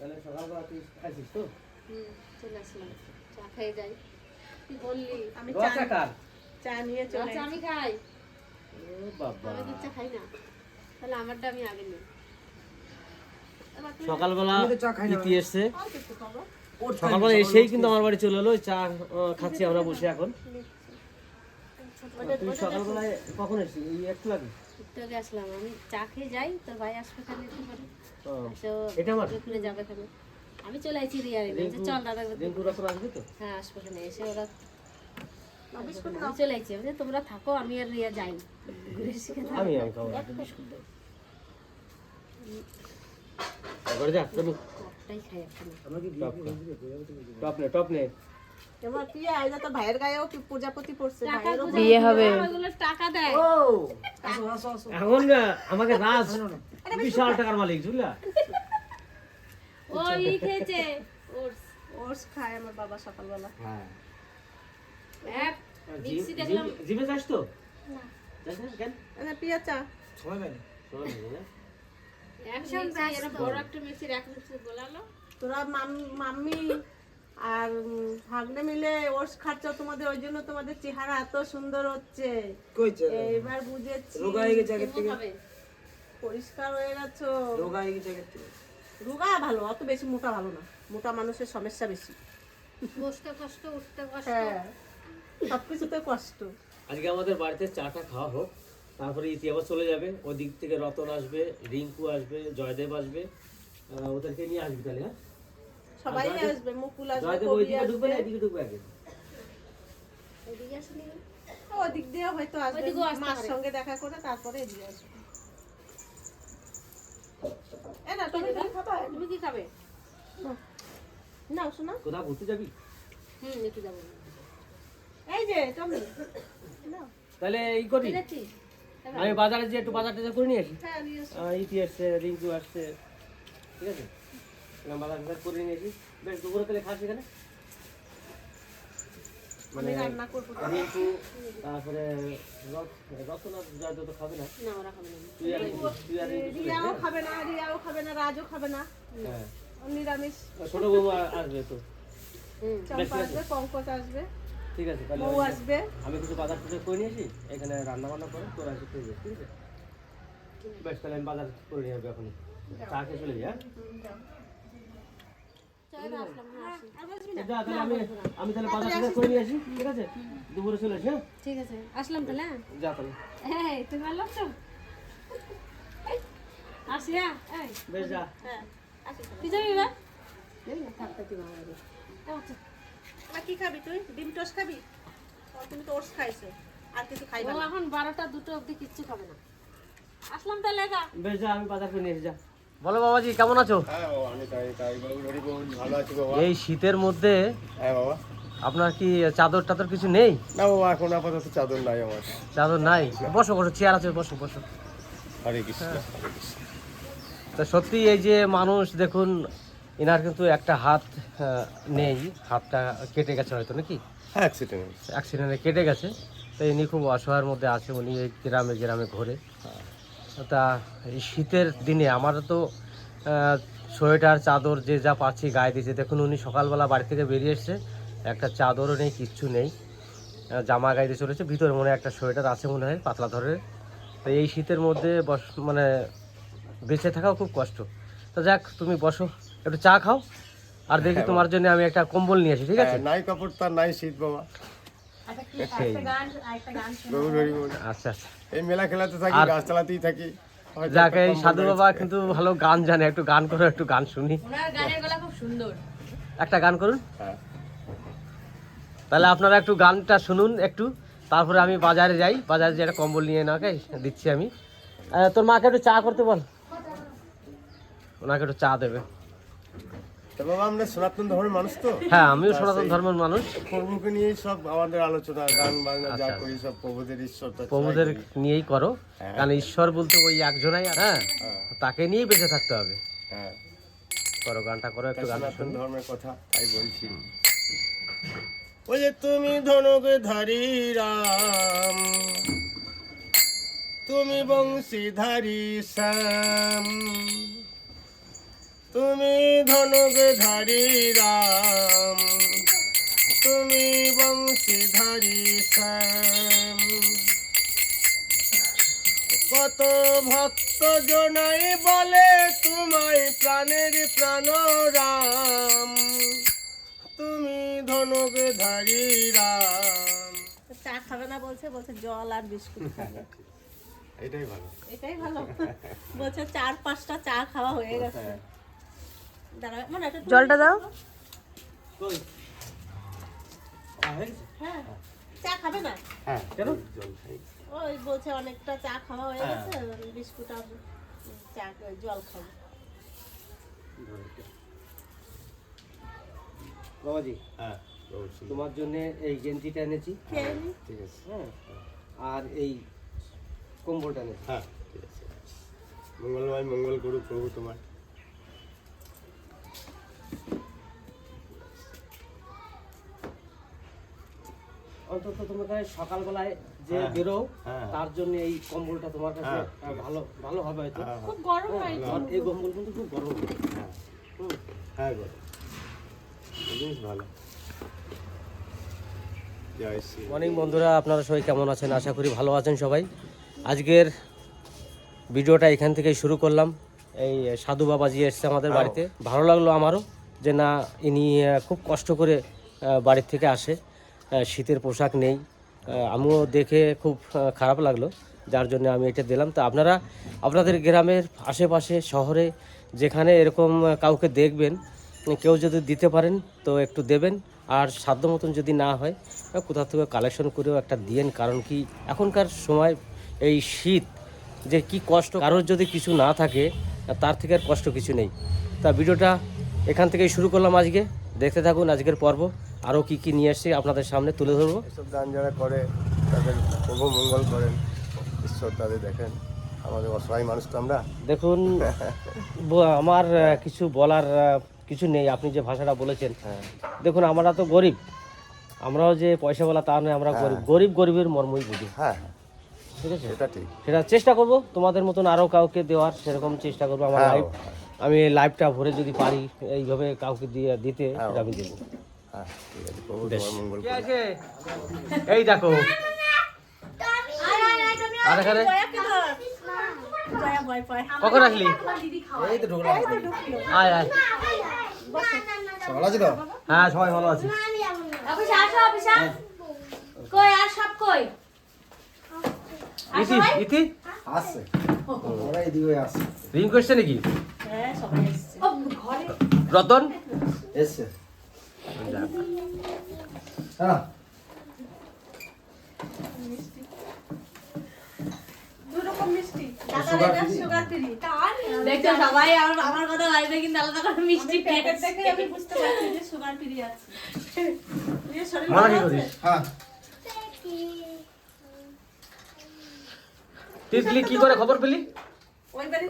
তাহলে সকালবেলা তুই খাইছিস তো? চলে আসলাম। চা খেয়ে যাই। তুই বললি আমি চা চা নিয়ে চলে আমি খাই। ও বাবা। আমি চা খাই না। তাহলে আমারটা আমি আগে নিই। সকালবেলা। ইতি এসছে। সকালবেলা এসেই কিন্তু আমার বাড়ি চলে এলো ওই চা খাচ্ছি আমরা বসে এখন। তুই সকালবেলায় কখন এসেছিস এই একটু আগে। একটু আগে আসলাম। আমি চা খেয়ে যাই তোর ভাই আসবে খালি একটু পরে। তো এটা আমার? ঘুরে যাবে খাবে আমি চলে দাদা আসবে তো? হ্যাঁ আসবে এখানে এসে ওরা না, বিস্কুট আমি চলে আসছি তোমরা থাকো আমি আর রিয়া যাই। ঘুরে আমি আমি খাব যা খা। টপ নে টপ নে। বিয়ে হবে। এখন আমাকে রাজ বিশাল টাকার মালিক বুঝলা? খেয়েছে ওটস। ওটস খায় আমার বাবা সকালবেলা। হ্যাঁ। মিক্সি দেখলাম। জিমে যাস তো? যাস না কেন? চা। সময় না, বড় একটা বলালো। তোরা মাম- মাম্মি আর ভাগ্নে মিলে ওটস খাচ্ছ তোমাদের ওই জন্য তোমাদের চেহারা এত সুন্দর হচ্ছে। কইছে এবার বুঝেছি। রোগা হয়ে গেছে আগের থেকে? পরিষ্কার হয়ে গেছো। রোগা হয়ে গেছে আগের থেকে? রোগা ভালো অত বেশি মোটা ভালো না। মোটা মানুষের সমস্যা বেশি। বসতে কষ্ট উঠতে কষ্ট। হ্যাঁ সবকিছুতে কষ্ট। আজকে আমাদের বাড়িতে চাটা খাওয়া হোক তারপরে ইতি আবার চলে যাবে। ওদিক থেকে রতন আসবে রিঙ্কু আসবে জয়দেব আসবে। ওদেরকে নিয়ে আসবি তাহলে হ্যাঁ? সবাই আসবে মুকুল আসবে কবি ওইদিকে ঢুকবে আসবে। না এদিকে ঢুকবে আগে। এদিকে আসলে ওদিক দিয়ে হয়তো আসবে। মার সঙ্গে দেখা করে তারপরে এদিকে আসবে। এ না তুমি কি খাবা? তুমি কি খাবে? নাও শোনা। কোথাও ঘুরতে যাবি? হুম একটু যাব। এই যে তুমি নাও। তাহলে এই করি যাচ্ছি আমি বাজারে যে একটু বাজার টাজার করে নিয়ে আসি। হ্যাঁ। ইতি আসছে রিঙ্কু আসছে। ঠিক আছে? করে নিয়ে আসি বেশ দুপুরে তাহলে খাস এখানে? মানে আমি তারপরে তো খাবে না। রিয়াও খাবে? রিয়াও খাবে রাজও খাবে নিরামিষ। ছোট বৌমা আসবে তো। চম্পা আসবে। পঙ্কজ আসবে। ঠিক আছে তাহলে আসবে। আমি কিছু বাজার টাজার করে নিয়ে আসি এখানে রান্না বান্না করে তোরা এসে খেয়ে ঠিক আছে? বেশ তাহলে আমি বাজার করে নিয়ে আসব এখন চা খেয়ে চলে যাই হ্যাঁ চল আসলাম হ্যাঁ আসি। যা তাহলে আমি আমি তাহলে বাজার টাজার করে নিয়ে আসি? ঠিক আছে? দুপুরে চলে আসি হ্যাঁ? ঠিক আছে আসলাম তাহলে হ্যাঁ? যা তাহলে। তুমি ভালো আছো? আসি হ্যাঁ এই। বেশ যা। হ্যাঁ আসি তুই যাবি না আচ্ছা। কি খাবি তুই? ডিম টোস্ট খাবি? তুমি তো ওটস খাইছো আর কিছু খাইবা এখন বারোটা দুটো অবধি কিচ্ছু খাবে না। আসলাম তাহলে একা বেশ যা আমি বাজার করে নিয়ে এসে যা। বলো বাবাজি কেমন আছো? হ্যাঁ এই শীতের মধ্যে হ্যাঁ বাবা। আপনার কি চাদর টাদর কিছু নেই? না বাবা এখন আপাতত চাদর নাই আমার। চাদর নাই? বসো বসো চেয়ার আছে বসো বসো। হরে কৃষ্ণ তা সত্যি এই যে মানুষ দেখুন এনার কিন্তু একটা হাত নেই। হাতটা কেটে গেছে হয়তো নাকি? হ্যাঁ অ্যাক্সিডেন্ট অ্যাক্সিডেন্টে কেটে গেছে। তো ইনি খুব অসহায়ের মধ্যে আছে উনি এই গ্রামে গ্রামে ঘোরে। তা এই শীতের দিনে আমার তো সোয়েটার চাদর যে যা পাচ্ছি গায়ে দিয়েছে। দেখুন উনি সকালবেলা বাড়ি থেকে বেরিয়ে এসছে। একটা চাদরও নেই কিচ্ছু নেই। জামা গায়ে দিয়ে চলেছে। ভিতরে মনে হয় একটা সোয়েটার আছে মনে হয় পাতলা ধরে তো এই শীতের মধ্যে বস মানে বেঁচে থাকাও খুব কষ্ট। তো যাক তুমি বসো। একটু চা খাও। আর দেখি তোমার জন্য আমি একটা কম্বল নিয়ে আসি ঠিক আছে? হ্যাঁ, নাই কাপড় তার নাই শীত বাবা। আচ্ছা আচ্ছা এই মেলা খেলাতে থাকি গাছ চালাতেই থাকি। যাক এই সাধু বাবা কিন্তু ভালো গান জানে একটু গান করো একটু গান শুনি। ওনার গানের গলা খুব সুন্দর। একটা গান করুন। হ্যাঁ। তাহলে আপনারা একটু গানটা শুনুন একটু তারপরে আমি বাজারে যাই। বাজারে যে একটা কম্বল নিয়ে নাকে দিচ্ছি আমি। তোর মাকে একটু চা করতে বল। ওনাকে একটু চা দেবে। তো বাবা আমরা সনাতন ধর্মের মানুষ তো। হ্যাঁ আমিও সনাতন ধর্মের মানুষ। প্রভুকে নিয়েই সব আমাদের আলোচনা গান বাজনা যা আচ্ছা। করি সব প্রভুদের ঈশ্বর চর্চাই প্রভুদের নিয়েই করো। হ্যাঁ। কারণ ঈশ্বর বলতে ওই একজনাই হ্যাঁ? হ্যাঁ। তাকে নিয়েই বেঁচে থাকতে হবে। হ্যাঁ। করো গানটা করো একটু গান সনাতন ধর্মের কথা তাই বলছি। ওই যে তুমি ধনুক ধারি রাম তুমি বংশীধারী শ্যাম তুমি ধনুক ধারি রাম তুমি বংশীধারী শ্যাম। কত ভক্ত জনাই বলে তোমায় প্রাণের প্রাণ রাম তুমি ধনুক ধারি রাম চা খাবে না বলছে বলছে জল আর বিস্কুট খাবে। এটাই ভালো। এটাই ভালো। বলছে চার পাঁচটা চা খাওয়া হয়ে গেছে। এটা জলটা দাও। হ্যাঁ। চা খাবে না? হ্যাঁ। কেন? ওই বলছে অনেকটা চা খাওয়া হয়ে গেছে বিস্কুট আর চা জল খাব। বাবাজি হ্যাঁ। তোমার জন্য এই গেঞ্জিটা এনেছি। ঠিক আছে। হ্যাঁ। আর এই কম্বলটা এনেছি। হ্যাঁ ঠিক আছে। মঙ্গলময় মঙ্গল করুক প্রভু তোমার। অন্তত তোমাকে সকালবেলায় যে হ্যাঁ, বেরো হ্যাঁ। তার জন্য এই কম্বলটা তোমার কাছে হ্যাঁ, ভালো ভালো হবে হয়তো। হ্যাঁ খুব গরম হয় আর এই কম্বল কিন্তু খুব গরম হ্যাঁ। হ্যাঁ জিনিস ভালো। মর্নিং বন্ধুরা আপনারা সবাই কেমন আছেন? আশা করি ভালো আছেন সবাই। আজকের ভিডিওটা এখান থেকেই শুরু করলাম। এই সাধু বাবাজি এসছে আমাদের বাড়িতে। ভালো লাগল আমারও। যে না, ইনি খুব কষ্ট করে বাড়ির থেকে আসে। শীতের পোশাক নেই। আমিও দেখে খুব খারাপ লাগল। যার জন্য আমি এটা দিলাম। তো আপনারা, আপনাদের গ্রামের আশেপাশে, শহরে যেখানে এরকম কাউকে দেখবেন, কেউ যদি দিতে পারেন, তো একটু দেবেন। আর সাধ্য মতন যদি না হয় কোথাও থেকে কালেকশন করেও একটা দিয়েন। কারণ কি, এখনকার সময় এই শীত যে কি কষ্ট, কারোর যদি কিছু না থাকে, তার থেকে আর কষ্ট কিছু নেই। তা ভিডিওটা এখান থেকেই শুরু করলাম আজকে। দেখতে থাকুন আজকের পর্ব। আরও কি কি নিয়ে এসছি আপনাদের সামনে তুলে ধরবো। এসব দান যারা করে তাদের প্রভু মঙ্গল করেন ঈশ্বর তাদের দেখেন। আমাদের অসহায় মানুষ তো আমরা। দেখুন আমার কিছু বলার কিছু নেই। আপনি যে ভাষাটা বলেছেন হ্যাঁ। দেখুন আমরা তো গরিব। আমরাও যে পয়সা বলা তা নয় আমরা গরিব। গরিব গরিবের মর্মই বুঝি। হ্যাঁ ঠিক আছে? এটা ঠিক। সেটা চেষ্টা করব। তোমাদের মতন আরও কাউকে দেওয়ার সেরকম চেষ্টা করব আমার হ্যাঁ, লাইফ আমি লাইফটা ভরে যদি পারি এইভাবে কাউকে দিয়ে দিতে হ্যাঁ। আমি দেবো। হ্যাঁ আছে। আছে? এই দেখো। কখন আসলি? আয় আয়। হ্যাঁ সবাই ভালো আছে। কই আর সব কই? ইতি ইতি? আসছে। ওরা এদিকে আসছে। রিং করছে নাকি? হ্যাঁ রতন? এসছে। দু রকম মিষ্টি। দাদা এটা সুগার ফ্রি। দেখছ সবাই আমার আমার কথা ভাইবে কিন্তু আলাদা করে মিষ্টি প্যাকেট পেয়েছে দেখে আমি বুঝতে পারছি যে সুগার ফ্রি আছে। নিজের শরীর মারা ভালো কি আছে? করিস হ্যাঁ। তিতলি কি করে খবর পেলি?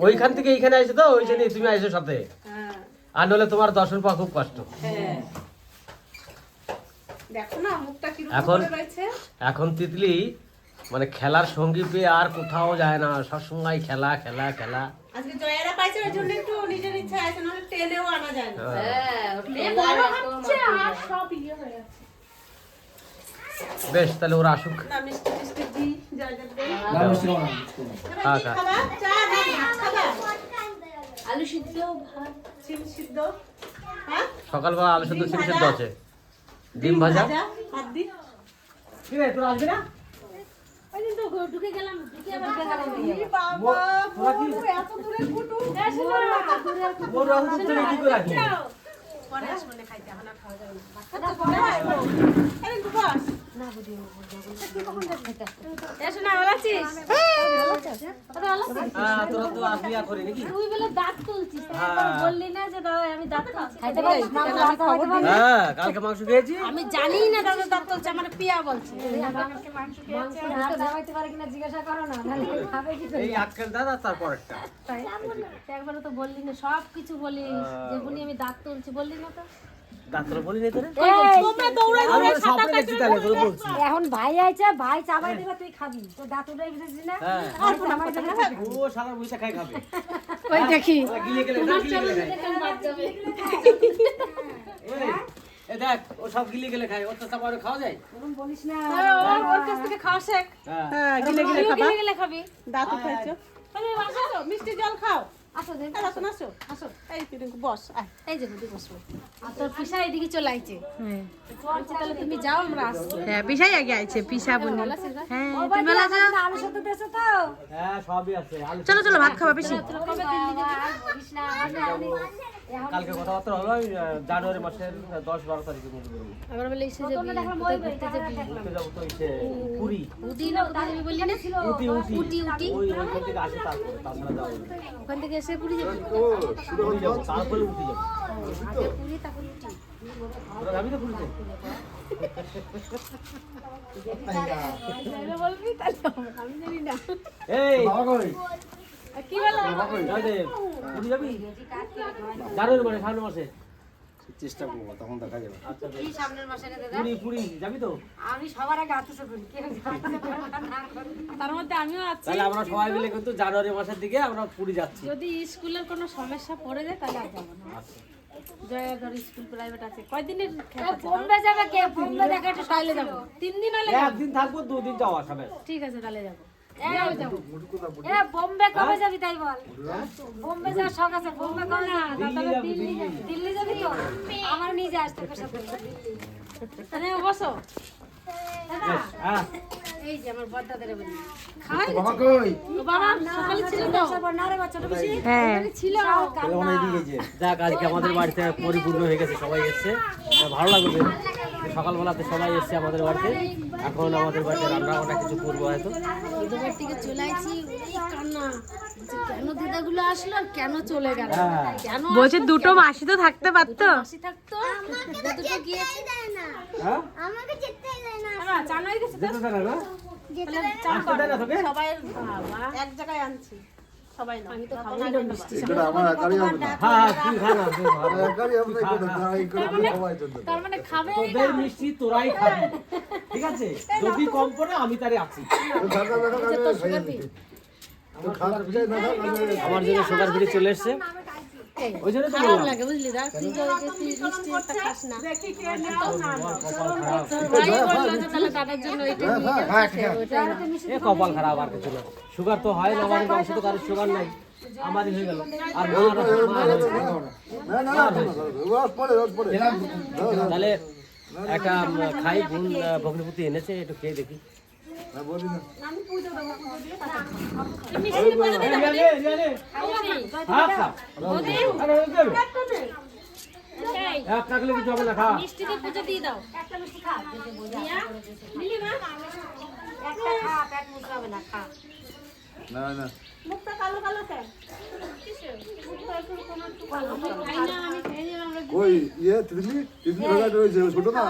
ওইখান থেকে এইখানে আসে তো ওই জন্য তুমি আইসো সাথে। হ্যাঁ। আর নলে তোমার দর্শন পাওয়া খুব কষ্ট। হ্যাঁ। এখন- এখন তিতলি মানে খেলার সঙ্গী পেয়ে আর কোথাও যায় না। সবসময় খেলা খেলা খেলা। আজকে জয়ারা পাইছে ওই জন্য একটু নিজের ইচ্ছা আছে নাহলে টেনেও আনা যায় না। হ্যাঁ। বড় হচ্ছে আর সব ইয়ে হয়ে যাচ্ছে বেশ তাহলে ওরা আসুক। না মিষ্টি মিষ্টি দি জয়দেব দে না মিষ্টি না, মিষ্টি খাব না। এবার কি খা, খা। খাবা চা না ভাত খাবা আলু সিদ্ধ ভাত সিম সিদ্ধ হ্যাঁ সকালবেলা আলু সেদ্ধ ডিম সিম ভাজা। আছে ডিম ভাজা ভাত দি কি রে তোরা আসবি না ঢুকে গেলাম ঢুকে আবার গেলাম বাবা এত দূরে কুটু ওর রাস্তা থেকে কি করে রাখলি পরে আসব না খাইতে এখন আর খাওয়া যাবে না ভাত তো পরে আসব আরে গুবাস এসো না ভালো আছিস? ভালো আছিস? হ্যাঁ তোরা তো আসবি আর করে নাকি? তুই বলে দাঁত তুলছিস তাই হ্যাঁ। একবার বললি না যে দাদা আমি হ্যাঁ জানি না দাদা দাঁত তুলছে আমার পিয়া বলছে। দাদা একবার তো বললি না সব কিছু বলিস যে বলি আমি দাঁত তুলছি। বললি না তো? ডাক্তার বলি নি তোরে। তোমরা দৌড়ে আমি সব সাঁতার রেখেছি তাহলে তোরে বলছি এখন ভাই আইছে ভাই চাবাই দেবে তুই খাবি। তো দাঁত না? হ্যাঁ। আর চাবাই দেবে ও সারা বইসা খাই খাবে। ওই দেখি। গিলে গেলে না গিলে গেলে খায়। এই, এ দেখ ও সব গিলে গেলে খায়। ওর তো খাওয়া যায়? ওরকম বলিস না। ওর ওর কাছ থেকে খাওয়া শেখ। হ্যাঁ। হ্যাঁ গিলে গিলে খাবা। গেলে গেলে খাবি। দাঁত উঠাইছো আসো মিষ্টি জল খাও। আসো দেখ এই রতন আসো আসো। এই তুই বস আয়। এই যে বুদ্ধি বসবো আর তোর পিসা এদিকে চলে আইছে। বলছে, তাহলে তুমি যাও আমরা আসছি। হ্যাঁ পিসাই আগে আইছে পিসা বনি ভালো আছিস ভাই? হ্যাঁ আলু তো? হ্যাঁ সবই আছে চলো চলো ভাত খাবা পিসি। কালকে কথাবার্তা হলো জানুয়ারি মাসের দশ বারো তারিখের মধ্যে বেরোবো আবার বলে এসে যাবি দেখলাম কোথায় ওই ঘুরতে যাবি? ঘুরতে যাব তো ইসে পুরী। উটি না কোথায় যাবি বললি না? উটি উটি। উটি উটি। ওই ওইখান থেকে আসে তারপরে তাছাড়া যাব। ওখান থেকে এসে পুরী যাবি? পুরী যাব তারপরে উঠি যাব। আগে পুরী তারপর উটি। যাবি তো পুরীতে? বলবি তাহলে আমি জানি না। এই! বাবা কই? কি বলো? জয়দেব। পুরী যাবি? জানুয়ারি মাসে সামনের মাসে। চেষ্টা করব তখন দেখা যাবে। আচ্ছা কি সামনের মাসে রে দাদা? পুরী পুরী যাবি তো? আমি সবার আগে হাতে করি কেউ। তার মধ্যে আমিও আছি। তাহলে আমরা সবাই মিলে কিন্তু জানুয়ারি মাসের দিকে আমরা পুরী যাচ্ছি। যদি স্কুলের কোনো সমস্যা পড়ে যায় তাহলে আর যাব না। আচ্ছা। স্কুল প্রাইভেট আছে। কয়দিনের এ, খেলা আছে? বোম্বে যাবে কে বোম্বে দেখে একটু তাহলে যাব। তিন দিন হলে একদিন থাকব দুদিন যাওয়া আসা ঠিক আছে তাহলে যাব। বোম্বে কবে যাবি তাই বল? বোম্বে যাওয়ার শখ আছে বোম্বে কবে যাবি? দিল্লি দিল্লি দিল্লি যাবি। তো? আমার নিজে আসতে তাহলে হ্যাঁ। এই যে আমার বড়দাদের বলি বাবা বাবা সকালে ছিল তো? বেশি। হ্যাঁ। ছিল। যাক আজকে আমাদের বাড়িতে পরিপূর্ণ হয়ে গেছে সবাই এসছে। ভালো লাগবে সকালবেলাতে সবাই এসছে আমাদের বাড়িতে। এখন আমাদের বাড়িতে রান্না বান্না কিছু করব হয়তো দুবার থেকে চলে আইছি। এই কান্না। কেন দিদাগুলো আসলো আর কেন চলে গেল? হ্যাঁ। কেন বলছে দুটো মাসি তো থাকতে পারতো। থাকতো? দুটো গিয়েছে। হ্যাঁ? হয়ে? যেতে দেয় না, না? দেয় না সবাই এক জায়গায় আনছি। সবাই না আমি তো খাব না মিষ্টি আমার একারই হবে না হ্যাঁ হ্যাঁ তুই খা না তুই একারই হবে না এগুলো না এগুলো সবাই জন্য তার মানে খাবে তোদের মিষ্টি তোরাই খাবি ঠিক আছে যদি কম পড়ে আমি তারে আছি আমি আমার জন্য সুগার ফ্রি চলে এসছে ওই জন্য তো খারাপ লাগে বুঝলি দা তুই যে তুই মিষ্টি একটা খাস না দেখি কে নাও না কপাল খারাপ ভাই বলল যে তাহলে দাদার জন্য ওইটা নিয়ে যাচ্ছে এ কপাল খারাপ আর কিছু না সুগার তো হয় না আমার বংশ তো কারোর সুগার নাই আমারই হয়ে গেল আর। না না না পড়ে পড়ে তাহলে একটা খাই ভগ্নিপতি এনেছে একটু খেয়ে দেখি মিষ্টিতে পুজো দিয়ে দাও। একটা মিষ্টি খা। যেতে বোঝা না একটা খা পেট মুচড়াবে না খা। না না। মুখটা কালো কালো কেন? খাই না আমি খেয়ে নিলাম আমরা ওই ইয়ে তিতলি তিতলি ভাগা রয়েছে ছোট না?